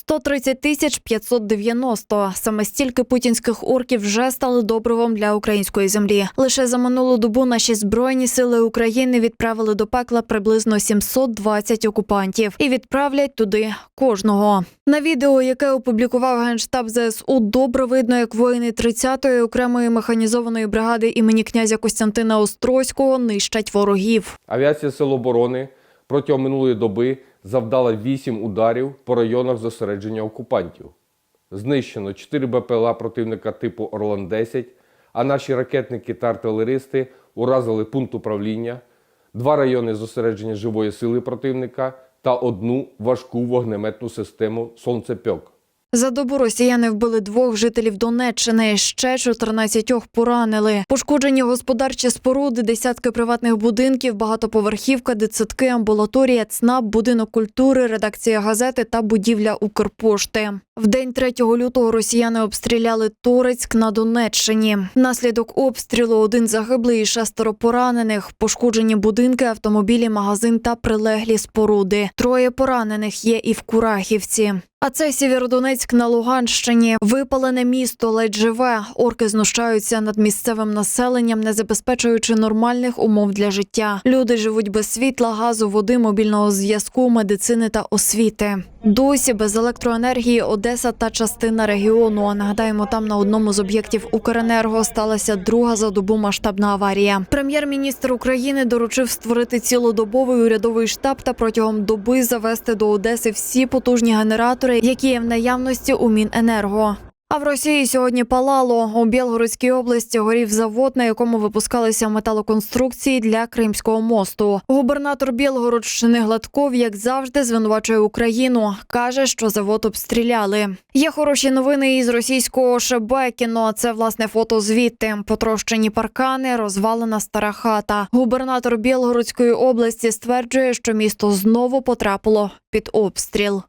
130 тисяч 590. Саме стільки путінських орків вже стали добривом для української землі. Лише за минулу добу наші збройні сили України відправили до пекла приблизно 720 окупантів і відправлять туди кожного. На відео, яке опублікував генштаб ЗСУ, добре видно, як воїни 30-ї окремої механізованої бригади імені князя Костянтина Острозького нищать ворогів. Авіація Сил оборони протягом минулої доби завдала 8 ударів по районах зосередження окупантів. Знищено 4 БПЛА противника типу Орлан-10, а наші ракетники та артилеристи уразили пункт управління, два райони зосередження живої сили противника та одну важку вогнеметну систему «Сонцепьок». За добу росіяни вбили двох жителів Донеччини. Ще 14 поранили. Пошкоджені господарчі споруди, десятки приватних будинків, багатоповерхівка, дитсадки, амбулаторія, ЦНАП, будинок культури, редакція газети та будівля Укрпошти. В день 3 лютого росіяни обстріляли Торецьк на Донеччині. Внаслідок обстрілу один загиблий і шестеро поранених. Пошкоджені будинки, автомобілі, магазин та прилеглі споруди. Троє поранених є і в Курахівці. А це Сєвєродонецьк на Луганщині. Випалене місто ледь живе. Орки знущаються над місцевим населенням, не забезпечуючи нормальних умов для життя. Люди живуть без світла, газу, води, мобільного зв'язку, медицини та освіти. Досі без електроенергії Одеса та частина регіону. А Нагадаємо, там на одному з об'єктів Укренерго сталася друга за добу масштабна аварія. Прем'єр-міністр України доручив створити цілодобовий урядовий штаб та протягом доби завести до Одеси всі потужні генератори, які є в наявності у Міненерго. А в Росії сьогодні палало у Білгородській області горів завод, на якому випускалися металоконструкції для Кримського мосту. Губернатор Білгородщини Гладков, як завжди, звинувачує Україну. каже, що завод обстріляли. Є хороші новини із російського Шебекіно. Це власне фото звідти. Потрощені паркани, розвалена стара хата. Губернатор Білгородської області стверджує, що місто знову потрапило під обстріл.